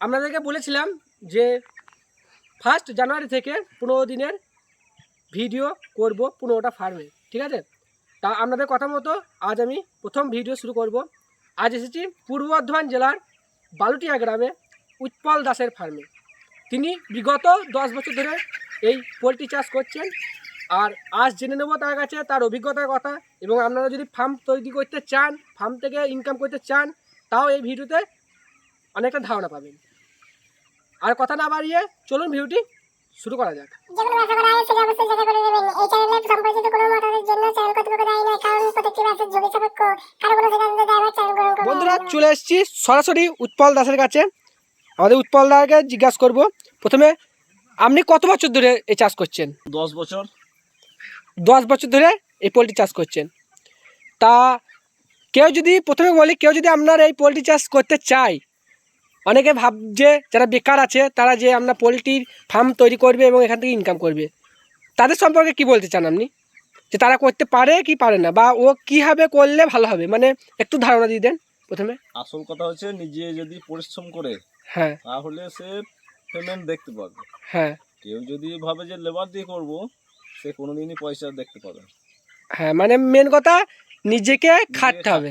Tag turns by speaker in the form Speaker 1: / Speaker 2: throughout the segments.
Speaker 1: আপনাদেরকে বলেছিলাম যে ফার্স্ট জানুয়ারি থেকে পনেরো দিনের ভিডিও করব পনেরোটা ফার্মে ঠিক আছে? তা আপনাদের কথা মতো আজ আমি প্রথম ভিডিও শুরু করব। আজ এসেছি পূর্ব বর্ধমান জেলার বালুটিয়া গ্রামে উৎপল দাসের ফার্মে তিনি বিগত দশ বছর ধরে এই পোলট্রি চাষ করছেন আর আজ জেনে নেব তার কাছে তার অভিজ্ঞতার কথা এবং আপনারা যদি ফার্ম তৈরি করতে চান ফার্ম থেকে ইনকাম করতে চান, তাও এই ভিডিওতে অনেকটা ধারণা পাবেন। আর কথা না বাড়িয়ে চলুন ভিডিওটি শুরু করা যাক।
Speaker 2: যেগুলো ব্যবসা করা হয় সেটা অবশ্যই যাচাই করে নেবেন এই চ্যানেলে সম্পর্কিত কোনো মতামতের জন্য চ্যানেল কর্তৃপক্ষ দায়ী নয় কারণ প্রত্যেকটি ব্যবসার ঝুঁকি সাপেক্ষ কারও কোনো সিদ্ধান্ত দেওয়ার চ্যানেল গ্রহণ করবে
Speaker 1: বন্ধুরা চলে এসেছি সরাসরি উৎপল দাসের কাছে। আমাদের উৎপল দাকে জিজ্ঞাসা করব। প্রথমে আপনি কত বছর ধরে এই চাষ করছেন?
Speaker 3: দশ বছর।
Speaker 1: দশ বছর ধরে এই পোলট্রি চাষ করছেন। তা কেউ যদি প্রথমে বলি কেউ যদি আপনার এই পোলট্রি চাষ করতে চায় অনেকে ভাবছে যারা বেকার আছে তারা যে আপনার পোলট্রির ফার্ম তৈরি করবে এবং এখান থেকে ইনকাম করবে। তাদের সম্পর্কে কি বলতে চান আপনি? যে তারা করতে পারে কি পারে না বা ও কীভাবে করলে ভালো হবে? মানে একটু ধারণা দিয়ে দেন প্রথমে।
Speaker 3: আসল কথা হচ্ছে নিজে যদি পরিশ্রম করে
Speaker 1: হ্যাঁ।
Speaker 3: তাহলে সে পেমেন্ট দেখতে পাবে
Speaker 1: হ্যাঁ।
Speaker 3: কেউ যদি ভাবে যে লেবার দিয়ে করব সে কোনোদিনই পয়সা দেখতে পাবে
Speaker 1: হ্যাঁ মানে মেন কথা নিজেকে
Speaker 3: নিজেকে
Speaker 1: খাটতে হবে।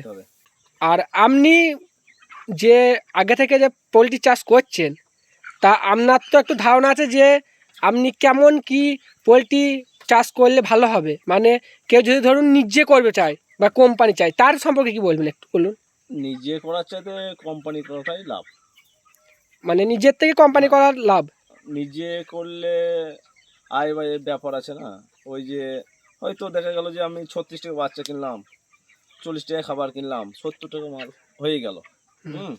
Speaker 1: আর আপনি যে আগে থেকে যে পোলট্রি চাষ করছেন তা আপনার তো একটু ধারণা আছে যে আপনি কেমন কি পোলট্রি চাষ করলে ভালো হবে? মানে কেউ যদি ধরুন নিজে করবে চায় বা কোম্পানি চায় তার সম্পর্কে কি বলবেন একটু বলুন?
Speaker 3: নিজে করার চাইতে কোম্পানি করাটাই লাভ।
Speaker 1: মানে নিজের থেকে কোম্পানি করার লাভ?
Speaker 3: নিজে করলে আয় ব্যয়ের ব্যাপার আছে না? ওই যে হয়তো দেখা গেল যে আমি ছত্রিশ টাকা বাচ্চা কিনলাম চল্লিশ টাকা খাবার কিনলাম সত্তর টাকা মাল হয়ে গেল। হুম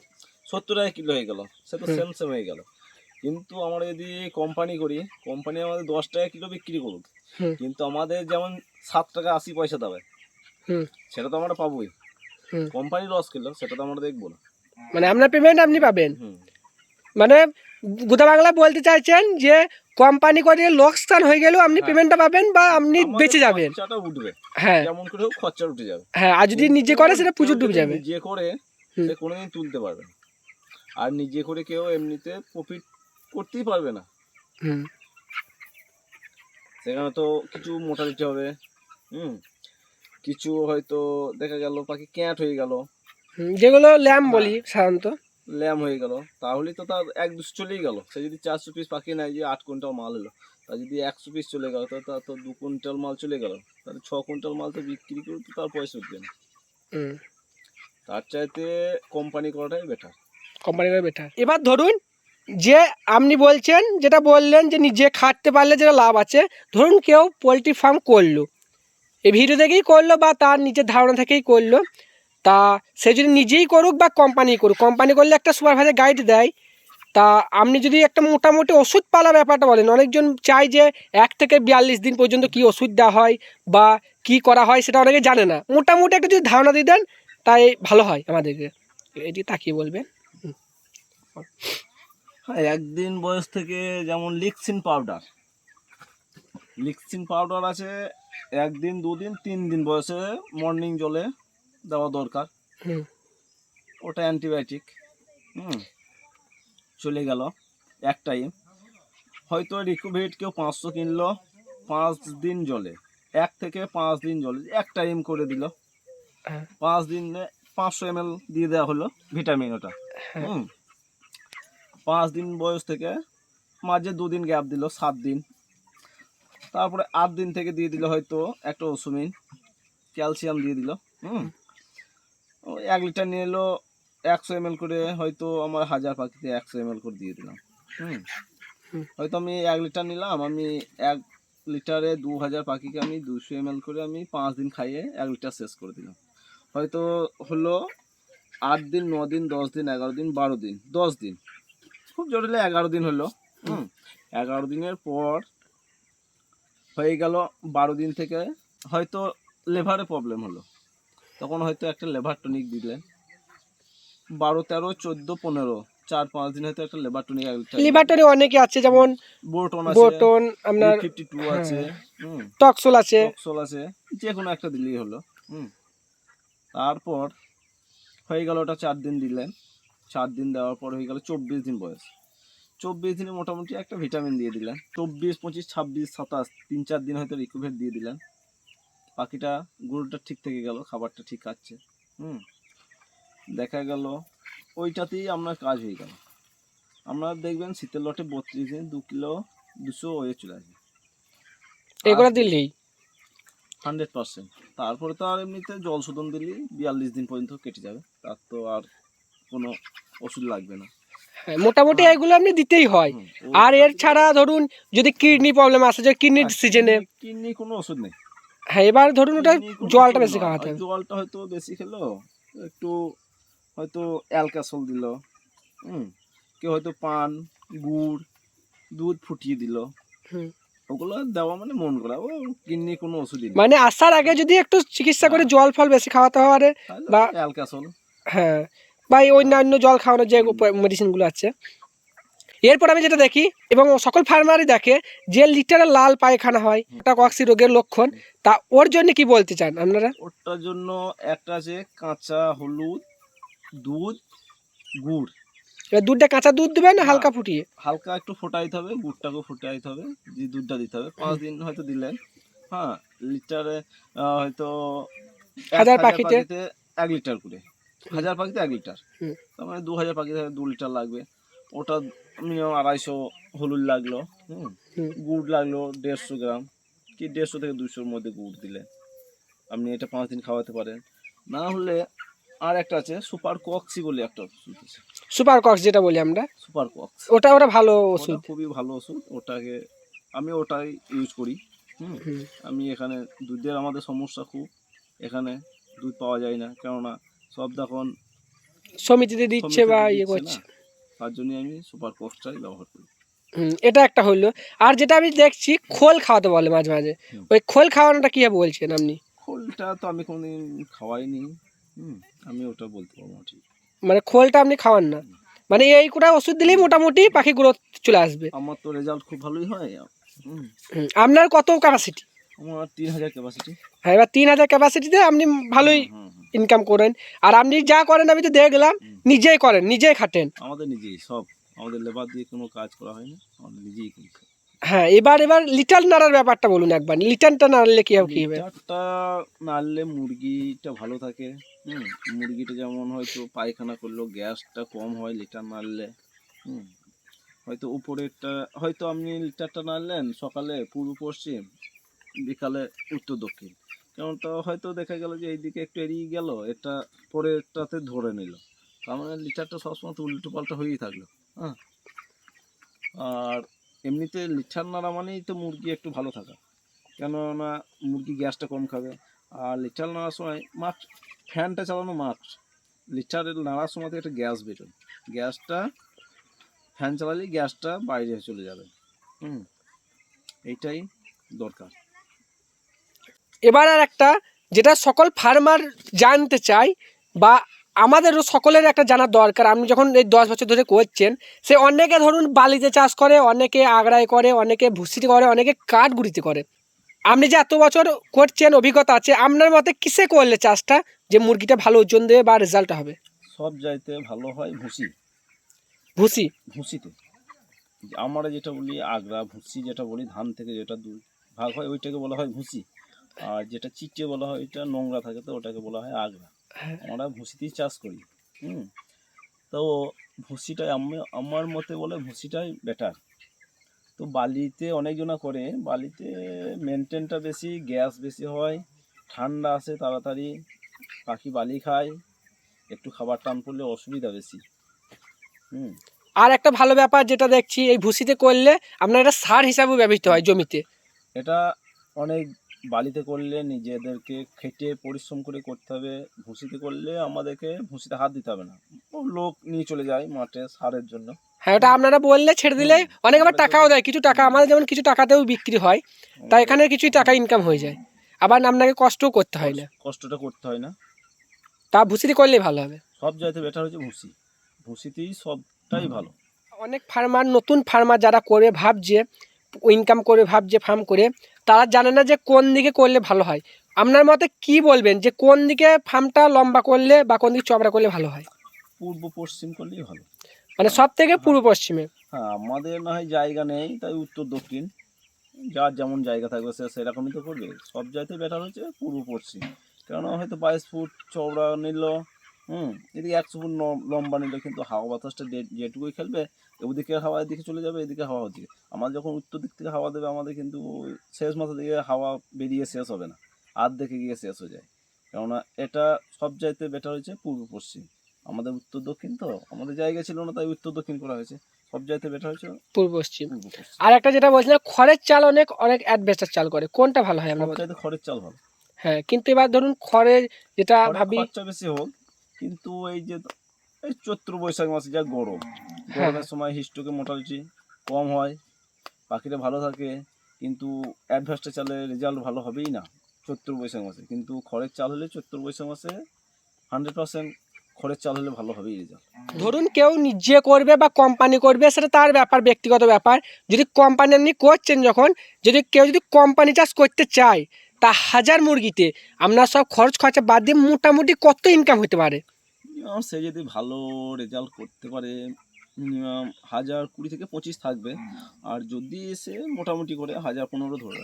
Speaker 3: সত্তর টাকা কিলো হয়ে গেল। সে তো। সেম সেম হয়ে গেল। কিন্তু আমরা যদি কোম্পানি করি কোম্পানি আমাদের দশ টাকা কিলো বিক্রি করুক। কিন্তু আমাদের যেমন সাত টাকা আশি পয়সা দেবে সেটা তো আমরা পাবোই। কোম্পানি লস কিলো সেটা তো আমরা দেখব না।
Speaker 1: মানে আপনার পেমেন্ট আপনি পাবেন। মানে গোদা বাংলা বলতে চাইছেন যে কোম্পানি করে লোকসান হয়ে গেলেও আপনি
Speaker 3: হ্যাঁ।
Speaker 1: পেমেন্টটা পাবেন বা আপনি বেঁচে যাবেন। হ্যাঁ।
Speaker 3: যেমন করে খরচা উঠে যাবে।
Speaker 1: হ্যাঁ আর যদি নিজে করে সেটা প্রচুর ডুবে যাবে।
Speaker 3: যে করে। সে কোনোদিন তুলতে পারবে না। আর নিজে করে কেউ এমনিতে প্রফিট করতেই পারবে না। সেখানে তো কিছু মোটালিটি হবে। হুম। কিছু হয়তো দেখা গেল পাখি ক্যাট হয়ে গেল।
Speaker 1: যেগুলো ল্যাম
Speaker 3: হ্যাঁ।
Speaker 1: বলি সাধারণত।
Speaker 3: ল্যাম হয়ে গেল। তাহলেই তো তার এক দুশো চলেই গেল। সে যদি চারশো পিস পাখি নেয় যে আট কুইন্টাল মাল হলো তা যদি একশো পিস চলে গেল তাহলে তার তো দু কুইন্টাল মাল চলে গেল। তাহলে ছ কুইন্টাল মাল তো বিক্রি করে তো তার পয়সা উঠবে না।
Speaker 1: হুম।
Speaker 3: তার চাইতে কোম্পানি করাটাই বেটার
Speaker 1: কোম্পানি করে বেটার এবার ধরুন যে আপনি বলছেন, যেটা বললেন যে নিজে খাটতে পারলে যেটা লাভ আছে, ধরুন কেউ পোলট্রি ফার্ম করল। এই ভিডিও থেকেই করল বা তার নিজের ধারণা থেকেই করল। তা সে যদি নিজেই করুক বা কোম্পানি করুক কোম্পানি করলে একটা সুপারভাইজার গাইড দেয়। তা আপনি যদি একটা মোটামুটি ওষুধ পালা ব্যাপারটা বলেন, অনেকজন চায় যে এক থেকে বিয়াল্লিশ দিন পর্যন্ত কি ওষুধ দেওয়া হয় বা কি করা হয় সেটা অনেকে জানে না। মোটামুটি একটা যদি ধারণা দিয়ে দেন তাই ভালো হয় আমাদেরকে। এটি তাকিয়ে বলবেন।
Speaker 3: হ্যাঁ একদিন বয়স থেকে যেমন লিক্সিন পাউডার। লিক্সিন পাউডার আছে একদিন দুদিন তিন দিন বয়সে মর্নিং জলে দেওয়া দরকার।
Speaker 1: হুম।
Speaker 3: ওটা অ্যান্টিবায়োটিক। হুম চলে গেল এক টাইম হয়তো রিকুভিট কেউ পাঁচশো কিনলো পাঁচ দিন জলে এক থেকে পাঁচ দিন জলে এক টাইম করে দিল। পাঁচ দিনে পাঁচশো এম এল দিয়ে দেওয়া হলো ভিটামিন ওটা।
Speaker 1: হ্যাঁ।
Speaker 3: হুম। পাঁচ দিন বয়স থেকে মাঝে দুদিন গ্যাপ দিল সাত দিন। তারপরে আট দিন থেকে দিয়ে দিল হয়তো একটা ওসুমিন ক্যালসিয়াম দিয়ে দিল হুম। এক লিটার নিয়ে এলো একশো এম করে হয়তো আমার হাজার পাখিতে একশো এম করে দিয়ে দিলাম হুম।
Speaker 1: হুম।
Speaker 3: হয়তো আমি এক লিটার নিলাম আমি এক লিটারে দু হাজার পাখিকে আমি দুশো এম করে আমি পাঁচ দিন খাইয়ে এক লিটার শেষ করে দিলাম। হয়তো হলো আট দিন ন দিন দশ দিন এগারো দিন বারো দিন দশ দিন। খুব জটিলে এগারো দিন হলো হুম। এগারো দিনের পর হয়ে গেল বারো দিন থেকে হয়তো লেভারে প্রবলেম হলো। তখন হয়তো একটা লেভার টনিক দিলেন। বারো তেরো চোদ্দ পনেরো চার পাঁচ দিন হয়তো একটা লেভার টনিক
Speaker 1: লিভারটরি অনেকে আছে যেমন
Speaker 3: বোটন আছে
Speaker 1: বোটন আপনার
Speaker 3: ফিফটি টু আছে হুম।
Speaker 1: টক্সল আছে।
Speaker 3: টক্সল আছে যে কোনো একটা দিলেই হলো হুম। তারপর হয়ে গেল ওটা চার দিন দিলেন। চার দিন দেওয়ার পর হয়ে গেল চব্বিশ দিন বয়স। চব্বিশ দিনে মোটামুটি একটা ভিটামিন দিয়ে দিলেন। চব্বিশ পঁচিশ ছাব্বিশ সাতাশ তিন চার দিন হয়তো রিকুভেট দিয়ে দিলেন। পাখিটা গরুটা ঠিক থেকে গেল খাবারটা ঠিক খাচ্ছে হুম দেখা গেল ওইটাতেই আপনার কাজ হয়ে গেল। আপনারা দেখবেন শীতের লটে বত্রিশ দিন দু কিলো দুশো হয়ে চলে আসবে।
Speaker 1: এগুলো দিলেই
Speaker 3: হান্ড্রেড পার্সেন্ট। তারপরে তো আর এমনিতে জল শোধন দিলেই বিয়াল্লিশ দিন পর্যন্ত কেটে যাবে। তার তো আর কোনো ওষুধ লাগবে না।
Speaker 1: হ্যাঁ, মোটামুটি এগুলো আপনি দিতেই হয়। আর এর ছাড়া ধরুন যদি কিডনি প্রবলেম আসে যে কিডনির সিজনে
Speaker 3: কিডনি- কোনো ওষুধ নেই।
Speaker 1: হ্যাঁ এবার ধরুন ওটা জলটা বেশি। খাওয়াতে হবে।
Speaker 3: জলটা হয়তো বেশি খেলো একটু হয়তো অ্যালকাসল দিল হুম কেউ হয়তো পান গুড় দুধ ফুটিয়ে দিল।
Speaker 1: হুম।
Speaker 3: ওগুলো দেওয়া মানে মন করা ও কোনো ওষুধই
Speaker 1: মানে আসার আগে যদি একটু চিকিৎসা করে জল ফল বেশি খাওয়াতে পারে বা-
Speaker 3: অ্যালকাসল
Speaker 1: হ্যাঁ বা অন্যান্য জল খাওয়ানোর যে মেডিসিনগুলো আছে। এরপর আমি যেটা দেখি এবং সকল ফার্মারই দেখে যে লিটারে লাল পায়খানা হয় ওটা কক্সি রোগের লক্ষণ তা ওর জন্য কি বলতে চান আপনারা?
Speaker 3: ওটার জন্য একটা আছে কাঁচা হলুদ দুধ গুড়।
Speaker 1: এবার দুধটা কাঁচা দুধ দেবে না। হালকা ফুটিয়ে?
Speaker 3: হালকা একটু ফোটাইতে হবে গুড়টাকেও ফোটাইতে হবে দিয়ে দুধটা দিতে হবে। পাঁচ দিন হয়তো দিলেন। হ্যাঁ লিটারে হয়তো
Speaker 1: হাজার পাখিতে?
Speaker 3: এক লিটার করে। হাজার পাখিতে এক লিটার। তার মানে দু হাজার পাখিতে দু লিটার লাগবে। ওটা মিনিমাম আড়াইশো হলুদ লাগল হুম।
Speaker 1: হুম।
Speaker 3: গুড় লাগল দেড়শো গ্রাম কি দেড়শো থেকে দুশোর মধ্যে গুড় দিলে আপনি এটা পাঁচ দিন খাওয়াতে পারেন। না হলে আর একটা আছে সুপার কক্সি বলে একটা ওষুধ আছে।
Speaker 1: সুপার কক্স যেটা বলি আমরা।
Speaker 3: সুপার কক্স
Speaker 1: ওটা ওটা ভালো ওষুধ।
Speaker 3: খুবই ভালো ওষুধ। ওটাকে আমি ওটাই ইউজ করি হুম। আমি এখানে দুধের আমাদের সমস্যা খুব। এখানে দুধ পাওয়া যায় না কেননা সব তখন
Speaker 1: সমিতিতে দিচ্ছে বা ইয়ে করছে।
Speaker 3: তার জন্য আমি সুপার কক্সটাই ব্যবহার করি।
Speaker 1: এটা একটা হইল আর যেটা আমি দেখছি খোল খাওয়াতে বলে মাঝে মাঝে। ওই খোল খাওয়ানোটা কীভাবে বলছেন আপনি?
Speaker 3: খোলটা তো আমি কোনোদিন খাওয়াইনি। হুম আমি ওটা বলতে পারব ঠিক।
Speaker 1: মানে খোলটা আপনি খাওয়ান না। মানে এই কোটা ওষুধ দিলেই মোটামুটি পাখি গ্রোথ চলে আসবে।
Speaker 3: আমার তো রেজাল্ট খুব ভালোই হয়।
Speaker 1: আপনার কত ক্যাপাসিটি
Speaker 3: আমার তিন হাজার ক্যাপাসিটি
Speaker 1: হ্যাঁ এবার তিন হাজার ক্যাপাসিটিতে আপনি ভালোই ইনকাম করেন। আর আপনি যা করেন আমি তো দেখলাম। নিজেই করেন নিজেই খাটেন।
Speaker 3: আমাদের নিজেই সব। আমাদের লেবার দিয়ে কোনো কাজ করা হয় না আমাদের নিজেই করি।
Speaker 1: হ্যাঁ এবার এবার লিটার নাড়ার ব্যাপারটা বলুন একবার। লিটারটা নাড়লে কি হবে?
Speaker 3: লিটারটা নাড়লে মুরগিটা ভালো থাকে। হুম, মুরগিটা যেমন হয়তো পায়খানা করল, গ্যাসটা কম হয় লিটার নাড়লে। হুম, হয়তো উপরেরটা, হয়তো আপনি লিটারটা নাড়লেন সকালে পূর্ব পশ্চিম, বিকালে উত্তর দক্ষিণ। কেমন তো হয়তো দেখা গেল যে এইদিকে একটু এড়িয়ে গেল, এটা পরেরটাতে ধরে নিল। তার মানে লিটারটা সবসময় তো উল্টো পাল্টা হয়েই থাকল। হ্যাঁ আর এমনিতে লিটার নাড়া মানেই তো মুরগি একটু ভালো থাকা। কেননা মুরগি গ্যাসটা কম খাবে। আর লিটার নাড়ার সময় মাস্ক ফ্যানটা চালানো মাস্ক লিটারের নাড়ার সময় একটা গ্যাস বেরোয়। গ্যাসটা, ফ্যান চালালেই গ্যাসটা বাইরে চলে যাবে। হুম, এইটাই দরকার।
Speaker 1: এবার আর একটা, যেটা সকল ফার্মার জানতে চাই বা আমাদেরও সকলের একটা জানার দরকার। আপনি যখন এই দশ বছর ধরে করছেন সে অনেকে ধরুন বালিতে চাষ করে অনেকে আগ্রায় করে অনেকে ভুসিতে করে অনেকে কাঠগুড়িতে করে। আপনি যে এত বছর করছেন অভিজ্ঞতা আছে আপনার মতে কিসে করলে চাষটা যে মুরগিটা ভালো ওজন দেবে বা রেজাল্ট হবে?
Speaker 3: সব যাইতে ভালো হয় ভুসি।
Speaker 1: ভুসি?
Speaker 3: ভুসিতে। আমরা যেটা বলি আগ্রা ভুসি যেটা বলি ধান থেকে যেটা ভাগ হয় ওইটাকে বলা হয় ভুসি। আর যেটা চিটে বলা হয় ওইটা নোংরা থাকে তো ওটাকে বলা হয় আগ্রা। আমরা ভুসিতেই চাষ করি হুম। তো ভুসিটাই আমি আমার মতে বলে ভুসিটাই বেটার তো বালিতে অনেকজনা করে বালিতে মেনটেনটা বেশি গ্যাস বেশি হয় ঠান্ডা আসে তাড়াতাড়ি পাখি বালি খায় একটু খাবার টান পড়লে অসুবিধা বেশি হুম।
Speaker 1: আর একটা ভালো ব্যাপার যেটা দেখছি এই ভুসিতে করলে আপনার এটা সার হিসাবেও ব্যবহৃত হয় জমিতে।
Speaker 3: এটা অনেক বালিতে করলে নিজেদেরকে খেটে পরিশ্রম করে করতে হবে ভুসিতে করলে আমাদেরকে ভুসিতে হাত দিতে হবে না। লোক নিয়ে চলে যায় মাঠে সারের জন্য।
Speaker 1: হ্যাঁ ওটা আপনারা বললে ছেড়ে দিলে অনেক আবার টাকাও দেয় কিছু টাকা আমাদের যেমন কিছু টাকাতেও বিক্রি হয় তাই এখানে কিছুই টাকা ইনকাম হয়ে যায়। আবার আপনাকে কষ্টও করতে হয় না।
Speaker 3: কষ্টটা করতে হয় না।
Speaker 1: তা ভুসিতে করলেই ভালো হবে।
Speaker 3: সব জায়গাতে বেটার হচ্ছে ভুসি। ভুসিতেই সবটাই ভালো।
Speaker 1: অনেক ফার্মার নতুন ফার্মার যারা করে ভাবছে ইনকাম করে ভাবছে ফার্ম করে তারা জানে না যে কোন দিকে করলে ভালো হয়। আপনার মতে কি বলবেন যে কোন দিকে ফার্মটা লম্বা করলে বা কোন দিকে চবড়া করলে ভালো হয়?
Speaker 3: পূর্ব পশ্চিম করলেই ভালো।
Speaker 1: মানে সব থেকে পূর্ব পশ্চিমে?
Speaker 3: হ্যাঁ আমাদের না হয় জায়গা নেই তাই উত্তর দক্ষিণ। যার যেমন জায়গা থাকবে সে সেরকমই তো করবে। সব জায়গাতে বেটার হচ্ছে পূর্ব পশ্চিম। কেননা হয়তো বাইশ ফুট চওড়া নিল হুম এদিকে একশো ফুট লম্বা নিল কিন্তু হাওয়া বাতাসটা যেটুকুই খেলবে ওদিকে হাওয়া এদিকে চলে যাবে এদিকে হাওয়া ওদিকে। আমার যখন উত্তর দিক থেকে হাওয়া দেবে আমাদের কিন্তু ওই শেষ মাথা দিকে হাওয়া বেরিয়ে শেষ হবে না। আর দেখে গিয়ে শেষ হয়ে যায়। কেননা এটা সব চাইতে বেটার হয়েছে পূর্ব পশ্চিম। আমাদের উত্তর দক্ষিণ তো আমাদের জায়গা ছিল না তাই উত্তর দক্ষিণ করা হয়েছে। সব চাইতে বেটার হয়েছে
Speaker 1: পূর্ব পশ্চিম। আর একটা যেটা বলছিলাম খড়ের চাল অনেক অনেক অ্যাডভেস্টার চাল করে। কোনটা ভালো হয় আমরা
Speaker 3: খড়ের চাল ভালো।
Speaker 1: হ্যাঁ কিন্তু এবার ধরুন খড়ের যেটা ভাবি
Speaker 3: বেশি হোক কিন্তু এই যে এই চৈত্র বৈশাখ মাসে যা গরম
Speaker 1: হ্যাঁ।
Speaker 3: গরমের সময় হিস্টোকে মোটালিটি কম হয় পাখিটা ভালো থাকে কিন্তু অ্যাডভান্সটা চালে রেজাল্ট ভালো হবেই না চৈত্র বৈশাখ মাসে। কিন্তু খড়ের চাল হলে চৈত্র বৈশাখ মাসে হান্ড্রেড পার্সেন্ট খড়ের চাল হলে ভালো হবেই রেজাল্ট
Speaker 1: ধরুন কেউ নিজে করবে বা কোম্পানি করবে সেটা তার ব্যাপার ব্যক্তিগত ব্যাপার। যদি কোম্পানি আপনি করছেন যখন যদি কেউ যদি কোম্পানি চাষ করতে চায় তা হাজার মুরগিতে আপনার সব খরচ খরচা বাদ দিয়ে মোটামুটি কত ইনকাম হতে পারে?
Speaker 3: সে যদি ভালো রেজাল্ট করতে পারে মিনিমাম হাজার কুড়ি থেকে পঁচিশ থাকবে। আর যদি সে মোটামুটি করে হাজার পনেরো ধরে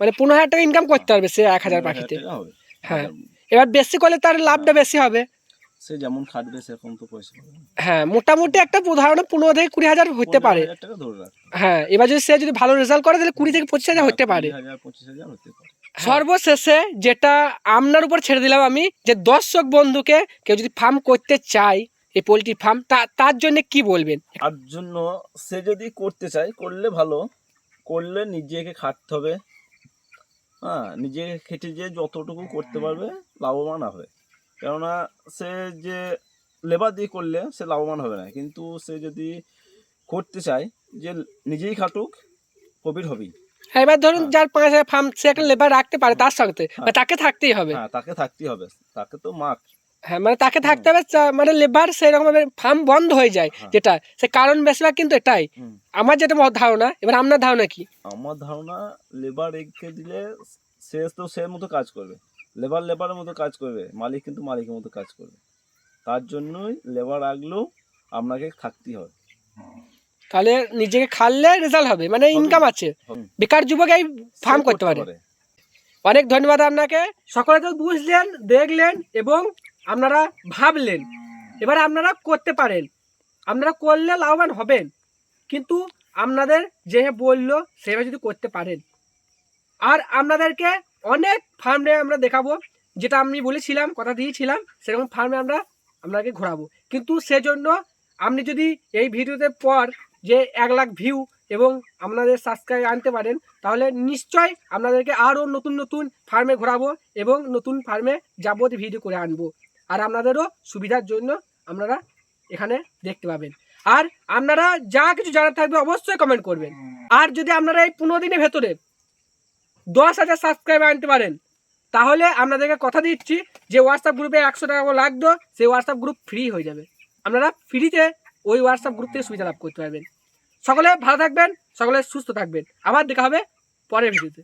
Speaker 1: মানে পনেরো হাজার টাকা ইনকাম করতে পারবে সে এক হাজার
Speaker 3: পনেরো
Speaker 1: পাখিতে।
Speaker 3: হবে।
Speaker 1: হ্যাঁ। এবার বেশি করলে তার লাভটা বেশি হবে।
Speaker 3: সে যেমন খাটবে সেরকম তো পয়সা
Speaker 1: হ্যাঁ মোটামুটি একটা উদাহরণ পনেরো থেকে কুড়ি হাজার হতে পারে। হ্যাঁ এবার যদি সে যদি ভালো রেজাল্ট করে তাহলে কুড়ি থেকে পঁচিশ হাজার হতে পারে।
Speaker 3: হাজার পঁচিশ হাজার হতে পারে।
Speaker 1: সর্বশেষে যেটা আপনার উপর ছেড়ে দিলাম আমি যে দর্শক বন্ধুকে কেউ যদি ফার্ম করতে চায় এই পোলট্রি ফার্ম তা তার জন্য কি বলবেন?
Speaker 3: তার জন্য সে যদি করতে চায় করলে ভালো। করলে নিজেকে খাটতে হবে। হ্যাঁ নিজেকে খেটে যে যতটুকু করতে পারবে লাভবান হবে। কেননা সে যে লেবার দিয়ে করলে সে লাভবান হবে না। কিন্তু সে যদি করতে চায় যে নিজেই খাটুক প্রফিট হবেই।
Speaker 1: হ্যাঁ, এবার ধরুন
Speaker 3: হ্যাঁ।
Speaker 1: যার পাঁচ হাজার ফার্ম সে একটা লেবার রাখতে পারে তার সাথে মানে তাকে থাকতেই হবে।
Speaker 3: হ্যাঁ তাকে থাকতেই হবে। তাকে তো মাক
Speaker 1: হ্যাঁ মানে তাকে থাকতে হবে মানে লেবার সেরকম ফার্ম বন্ধ হয়ে যায়
Speaker 3: হ্যাঁ।
Speaker 1: যেটা। সে কারণ বেশিরভাগ কিন্তু এটাই। আমার যেটা ধারণা এবার আপনার ধারণা কি?
Speaker 3: আমার ধারণা লেবার রেখে দিলে সে তো সে মতো কাজ করবে। লেবার লেবারের মতো কাজ করবে। মালিক কিন্তু মালিকের মতো কাজ করবে। তার জন্যই লেবার রাখলেও আপনাকে থাকতেই হবে।
Speaker 1: তাহলে নিজেকে খাললে রেজাল্ট হবে মানে ইনকাম আছে। বেকার যুবক এই ফার্ম করতে পারে। অনেক ধন্যবাদ আপনাকে। সকলে তো বুঝলেন দেখলেন এবং আপনারা ভাবলেন এবার আপনারা করতে পারেন। আপনারা করলে লাভবান হবেন। কিন্তু আপনাদের যে বলল সেভাবে যদি করতে পারেন। আর আপনাদেরকে অনেক ফার্মে আমরা দেখাবো যেটা আমি বলেছিলাম কথা দিয়েছিলাম সেরকম ফার্মে আমরা আপনাকে ঘোরাবো। কিন্তু সেজন্য আপনি যদি এই ভিডিওতে পর যে এক লাখ ভিউ এবং আপনাদের সাবস্ক্রাইব আনতে পারেন, তাহলে নিশ্চয় আপনাদেরকে আরও নতুন নতুন ফার্মে ঘোরাবো এবং নতুন ফার্মে যাবতীয় ভিডিও করে আনব। আর আপনাদেরও সুবিধার জন্য আপনারা এখানে দেখতে পাবেন। আর আপনারা যা কিছু জানার থাকবে অবশ্যই কমেন্ট করবেন। আর যদি আপনারা এই পনেরো দিনের ভেতরে দশ হাজার সাবস্ক্রাইবার আনতে পারেন, তাহলে আপনাদেরকে কথা দিচ্ছি যে হোয়াটসঅ্যাপ গ্রুপে একশো টাকা লাগতো, সেই হোয়াটসঅ্যাপ গ্রুপ ফ্রি হয়ে যাবে। আপনারা ফ্রিতে ওই হোয়াটসঅ্যাপ গ্রুপ থেকে সুবিধা লাভ করতে পারবেন। সকলে ভালো থাকবেন সকলে সুস্থ থাকবেন। আবার দেখা হবে পরের ভিডিওতে।